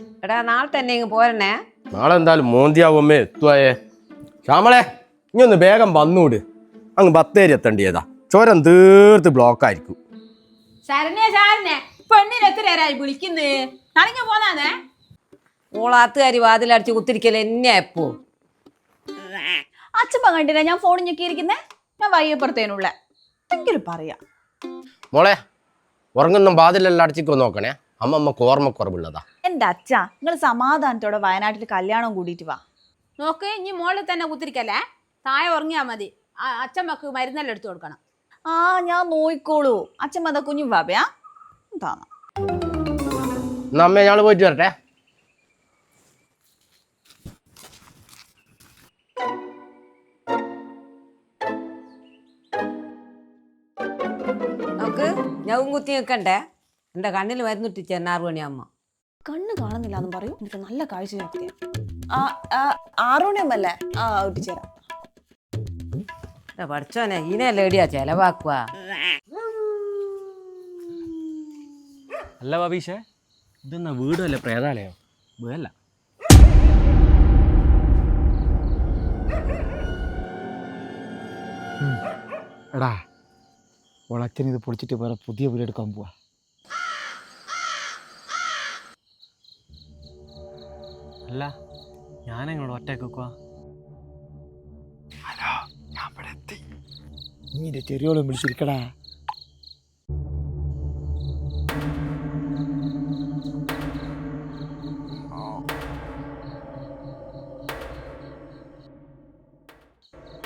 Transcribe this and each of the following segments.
എടാ നാളെ തന്നെ ഇങ്ങ് പോരണേ. നാളെ എന്തായാലും മോന്തിയാവുമ്മേ എത്തുവായേ. ശ്യാമളെ ഇനി ഒന്ന് വേഗം വന്നൂട്. അങ്ങ് ബത്തേരി എത്തേണ്ടിയതാ. ചോരം തീർത്ത് ബ്ലോക്ക് ആയിരിക്കും ശരണ്യ ശരണ്യ പെണ്ണിന് എത്ര നേരമായി വിളിക്കുന്നേ? നനഞ്ഞു പോന്നാന്നേ? ഓളാത്തുകാരി വാതിലടിച്ച് കുത്തിരിക്കൽ എന്നെ എപ്പോ. അച്ഛൻ കണ്ടില്ല ഞാൻ ഫോൺ ഞെക്കിയിരിക്കുന്നേ? ഞാൻ വയ്യപ്പുറത്തേനുള്ള എന്തെങ്കിലും പറയാ. മോളെ ഉറങ്ങുന്ന ബാതിലെല്ലാം അടിച്ചിട്ട് നോക്കണേ. അമ്മമ്മക്ക് ഓർമ്മക്കുറവുള്ളതാ. എന്റെ അച്ഛ നിങ്ങൾ സമാധാനത്തോടെ വയനാട്ടിൽ കല്യാണം കൂടിയിട്ട് വാ. നോക്ക് ഇനി മോളിൽ തന്നെ കുത്തിരിക്കല്ലേ? താഴെ ഉറങ്ങിയാ മതി. അച്ഛമ്മക്ക് മരുന്നെല്ലാം എടുത്തു കൊടുക്കണം. ആ ഞാൻ നോയിക്കോളൂ. അച്ഛമ്മ അതാ കുഞ്ഞു താന്ന ഞങ്ങൾ പോയിട്ട് വരട്ടെ. നമുക്ക് ഞവും കുത്തി നിൽക്കണ്ടേ എന്റെ കണ്ണിൽ മരുന്നിട്ടിച്ച് എന്നാറ് മണിയാകുമ്പോൾ കണ്ണ് കാണുന്നില്ല എന്ന് പറയൂ. എനിക്ക് നല്ല കാഴ്ച ശക്തിയാ ആറുമണിയമ്മല്ലേ ആ, ഒട്ടിച്ചേരാം. പഠിച്ചോനെ ഇനെ ലേഡിയാ ചെലവാക്കുക അല്ല ബാബീഷേ ഇതെന്നാ വീടല്ലേ പ്രേതാലയോ? വീടല്ല എടാ ഓളച്ഛൻ ഇത് പൊളിച്ചിട്ട് വേറെ പുതിയ വീട് എടുക്കാൻ പോവാ. അല്ല ഞാനെങ്ങോട്ട് ഒറ്റയ്ക്ക് ഹലോ ഞാൻ ഇവിടെ എത്തി. നീ എന്റെ ചെറിയോളും വിളിച്ചിരിക്കടാ.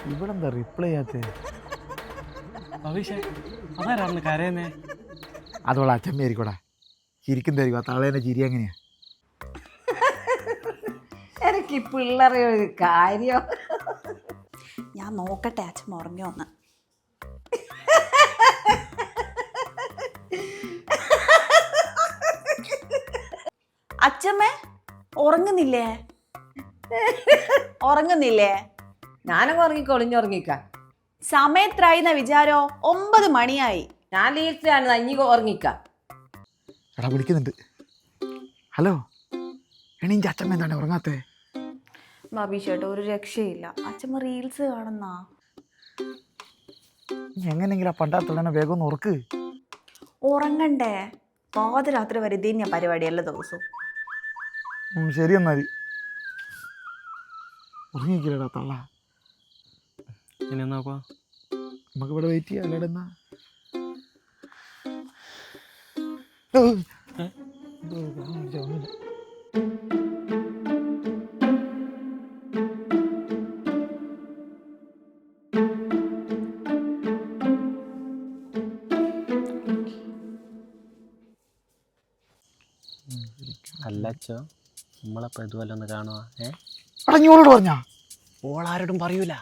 ഇവിടെ എന്താ റിപ്ലൈ ചെയ്യാത്തത് അതാരാണ് കരയുന്നേ? അതോളെ അച്ഛമ്മയായിരിക്കോടാ ചിരിക്കുന്നതായിരിക്കും ആ തളേനെ ചിരി എങ്ങനെയാ എനിക്ക് ഈ പിള്ളേരെ ഒരു കാര്യം. ഞാൻ നോക്കട്ടെ അച്ഛൻ ഉറങ്ങി ഒന്ന് അച്ഛമ്മേ ഉറങ്ങുന്നില്ലേ? ഉറങ്ങുന്നില്ലേ? ഞാനങ്ങ് ഉറങ്ങിക്കൊളിഞ്ഞുറങ്ങിക്കാം സമയത്രായിന്ന വിചാരോ? ഒമ്പത് മണിയായി. ഞാൻ ലീൽസിലാണ് അഞ്ഞി ഉറങ്ങിക്ക. എടാ വിളിക്കുന്നുണ്ട്. ഹലോ എണീന്റെ അച്ഛമ്മ എന്താണ് ഉറങ്ങാത്തേ? ബാബി ചേട്ടാ ഒരു രക്ഷയില്ല. അച്ഛമ്മ റീൽസ് കാണുന്നാ. എങ്ങനെങ്കിലും ആ പണ്ടാത്തുള്ളനെ വേഗം ഒന്ന് ഉറക്ക്. ഉറങ്ങണ്ടേ? പാതിരാത്രി വരെ ഇത് ഞാൻ പരിപാടി എല്ലാ ദിവസവും. ഉം, ശരി എന്നാൽ ഉറങ്ങിക്കില്ലടാ തള്ള. ഇനി നോക്കുക നമുക്ക് ഇവിടെ വെയിറ്റ് ചെയ്യാം അല്ലേടെ എന്നാ? അല്ല അച്ഛോ നമ്മളപ്പോൾ ഇതുപോലെ ഒന്ന് കാണുക ഏ? എടാ നീ പറഞ്ഞാ? ഓളാരോടും പറയൂല.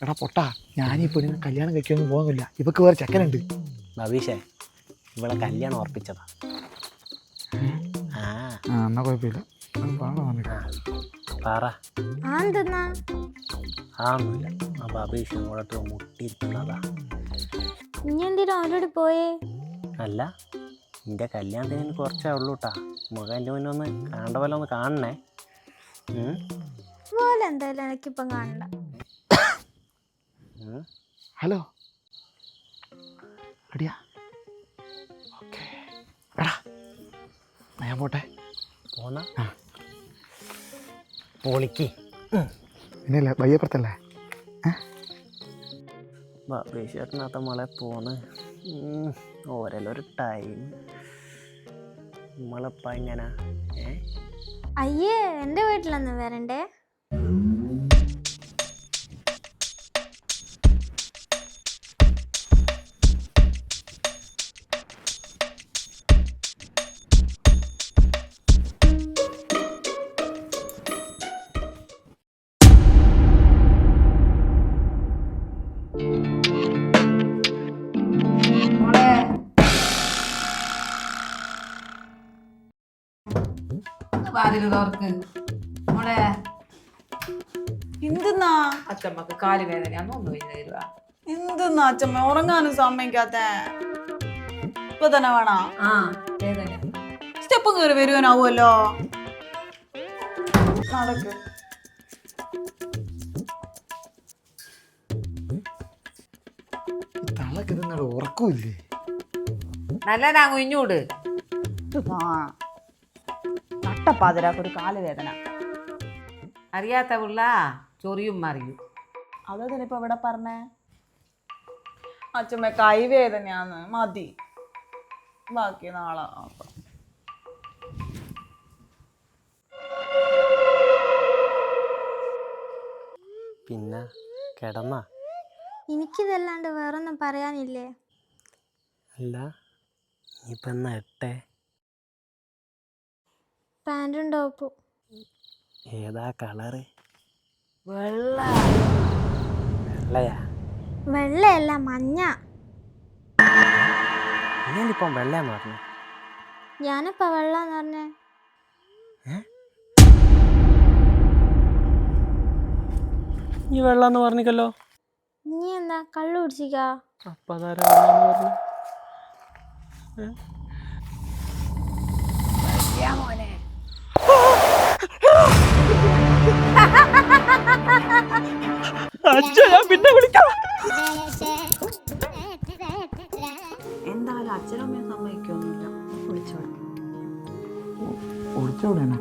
എടാ പൊട്ടാ ഞാനീ പെണ്ണിനെ കല്യാണം കഴിക്കാനൊന്നും പോകുന്നില്ല ഇവക്ക് വേറെ ചെക്കനുണ്ട്. ഭവീഷേ ഇവളെ കല്യാണം ഉറപ്പിച്ചതാ. ആ. എന്നാ കുഴപ്പമില്ല. പറ. ആന്നില്ല ആ ബാബീഷ് ഇങ്ങോട്ട് മുട്ടിയിരിക്കുന്നതാ. ഇനി എന്തിനാ അവരോട് പോയേ? അല്ല നിന്റെ കല്യാണത്തിന് കുറച്ചേ ഉള്ളൂ കേട്ടാ മുഖം എന്റെ മുന്നേ ഒന്ന് കാണേണ്ട പോലെ ഒന്ന് കാണണേ? പോലെ എന്തായാലും എനിക്കിപ്പം കാണണ്ട? ഹലോ. അടിയാ ഓക്കെ. എടാ എന്നാ ഞാൻ പോട്ടെ. പോന്ന? ആ. പൊളിക്ക് പിന്നെയല്ലേ വയ്യപ്പുറത്തല്ലേ? മോളെ പോന്ന്. ഓരോരു ടൈം. നമ്മളിപ്പ എങ്ങനെ ഏ? അയ്യേ എന്റെ വീട്ടിലൊന്നും വരണ്ടേ? തുറക്ക് മോളെ. എന്തെന്നാ? അച്ഛമ്മക്ക് കാൽ വേദനയാന്ന് ഒന്ന് തരുക എന്തെന്നാ അച്ഛമ്മ ഉറങ്ങാനും സമ്മതിക്കാത്ത. ഇപ്പൊ തന്നെ വേണോ? ആ വേദന സ്റ്റെപ്പ് കയറി വരുവാനാവുമല്ലോ. നടക്ക്. തളക്ക് നിങ്ങളുടെ ഉറക്കമില്ലേ നല്ലതാ കുഞ്ഞൂട് നട്ടപ്പാതിരാക്ക് ഒരു കാലുവേദന. അറിയാത്ത പിള്ള ചൊറിയും മറിയും. അതതിനിപ്പോ ഇവിടെ പറഞ്ഞേ? അച്ഛമ്മ കൈവേദനയാന്ന് മതി. ബാക്കി നാളെ പിന്നെ കിടന്ന? എനിക്കിതല്ലാണ്ട് വേറൊന്നും പറയാനില്ലേ? അല്ല ഇനിയിപ്പം എട്ടേ പാന്റും ടോപ്പും ഏതാ കളറ്? വെള്ള. വെള്ളയാ? വെള്ളയല്ല മഞ്ഞ. ഞാനിപ്പം വെള്ളയെന്ന് പറഞ്ഞു. ഞാനിപ്പോ വെള്ളാന്ന് പറഞ്ഞേ. ഈ വെള്ളാന്ന് പറഞ്ഞിക്കല്ലോ. നീ എന്താ കള്ളു കുടിച്ചിക്കാ? അപ്പം അതാരാ വെള്ളാന്ന് പറഞ്ഞു എന്തായാലും അച്ഛനും അമ്മയും സമ്മതിക്കൊന്നുമില്ല വിളിച്ചോളൂ. ഒളിച്ചോടെയാണ്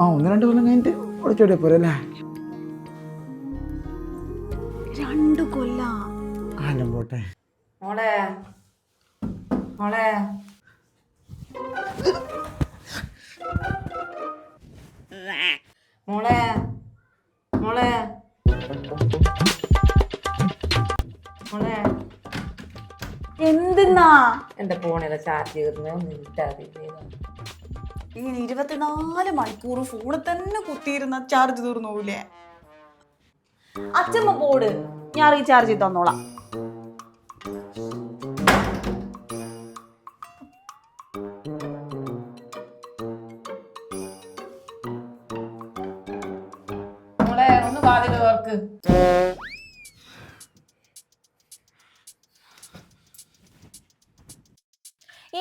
ആ ഒന്ന് രണ്ട് കൊല്ലം കഴിഞ്ഞിട്ട് ഒളിച്ചോടിയാ പോരെ അല്ലേ രണ്ടു കൊല്ല. ആലും പോട്ടെ. മോളെ മോളെ. മോളെ മോളെ. മോളെ. എന്തിന്നാ? എന്റെ ഫോണിലെ ചാർജ് തീർന്ന് ഇങ്ങനെ ഇരുപത്തിനാല് മണിക്കൂർ ഫോണിൽ തന്നെ കുത്തിയിരുന്ന ചാർജ് തീർന്നു പോവില്ലേ അച്ഛമ്മ പോട്. ഞാൻ റീചാർജ് ചെയ്ത് തന്നോളാം.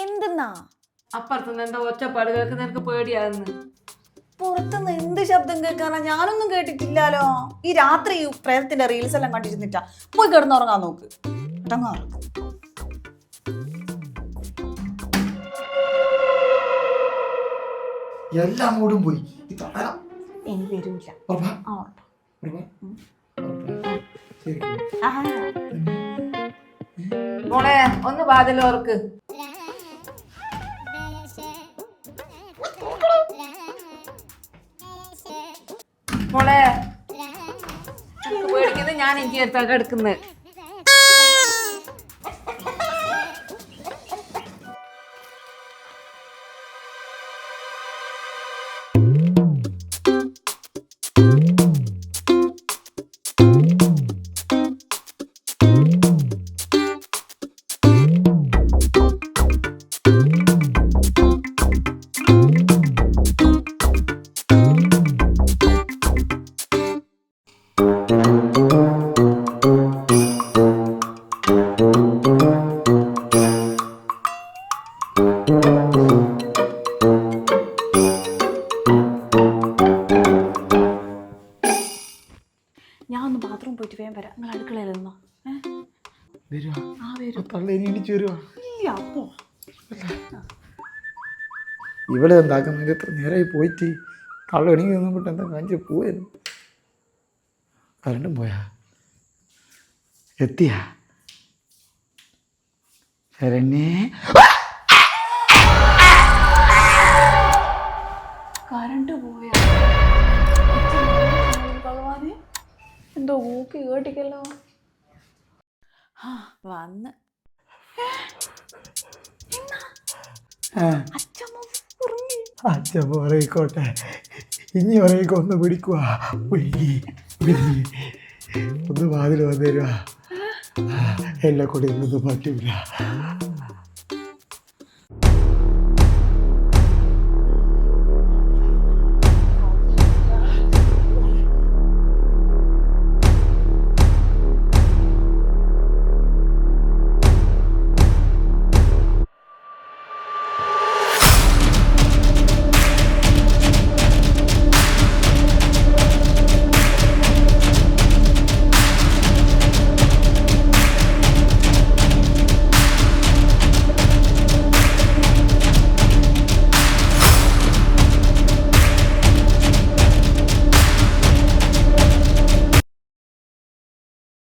എന്തിന്നാ? അപ്പുറത്തുനിന്ന് എന്താ ഒച്ചപ്പാട് കേൾക്കുന്ന എനിക്ക് പേടിയാകുന്നു പുറത്തുനിന്ന് എന്ത് ശബ്ദം കേൾക്കാനാ? ഞാനൊന്നും കേട്ടിട്ടില്ലാലോ ഈ രാത്രി ഈ പ്രേതത്തിന്റെ റീൽസ് എല്ലാം കണ്ടിരുന്നിട്ടാ. പോയി കിടന്നുറങ്ങാൻ നോക്ക്. ഇടങ്ങാറ് എല്ലാം കൂടും പോയി. ഈ തള ഇനി വരൂല. ഉറപ്പാ? ആ ഉറപ്പാ? ഉറപ്പാ? ശരി. ആഹാ. മോളെ ഒന്ന് വാതിൽ മോളെ. ഞാൻ എനിക്ക് എടുത്താ കിടക്കുന്നത് വരാം. നിങ്ങൾ അടുക്കളയിൽ നിന്നോ. ആ വരും. ഇല്ല അപ്പോ ഇവിടെ എന്താക്കുന്നത് എത്ര നേരമായി പോയിട്ട് കള്ള എണീങ്ങി നിന്നിട്ട് എന്താ കാണിച്ച് പോയത് കരണ്ടും പോയാ? എത്തിയാ? ശരണ്യേ. കറണ്ട് പോയാ? എന്തോ ഊക്കി കേട്ടിക്കല്ലോ. ആ. വന്ന് അച്ഛൻ പറയിക്കോട്ടെ ഇനി പറയിക്കോ ഒന്ന് പിടിക്കുവാ. പിടി പിടി ഒന്ന് വാതിൽ വന്നു തരുവാ. എന്നെ കൂടി ഇന്നൊന്നും പറ്റൂല.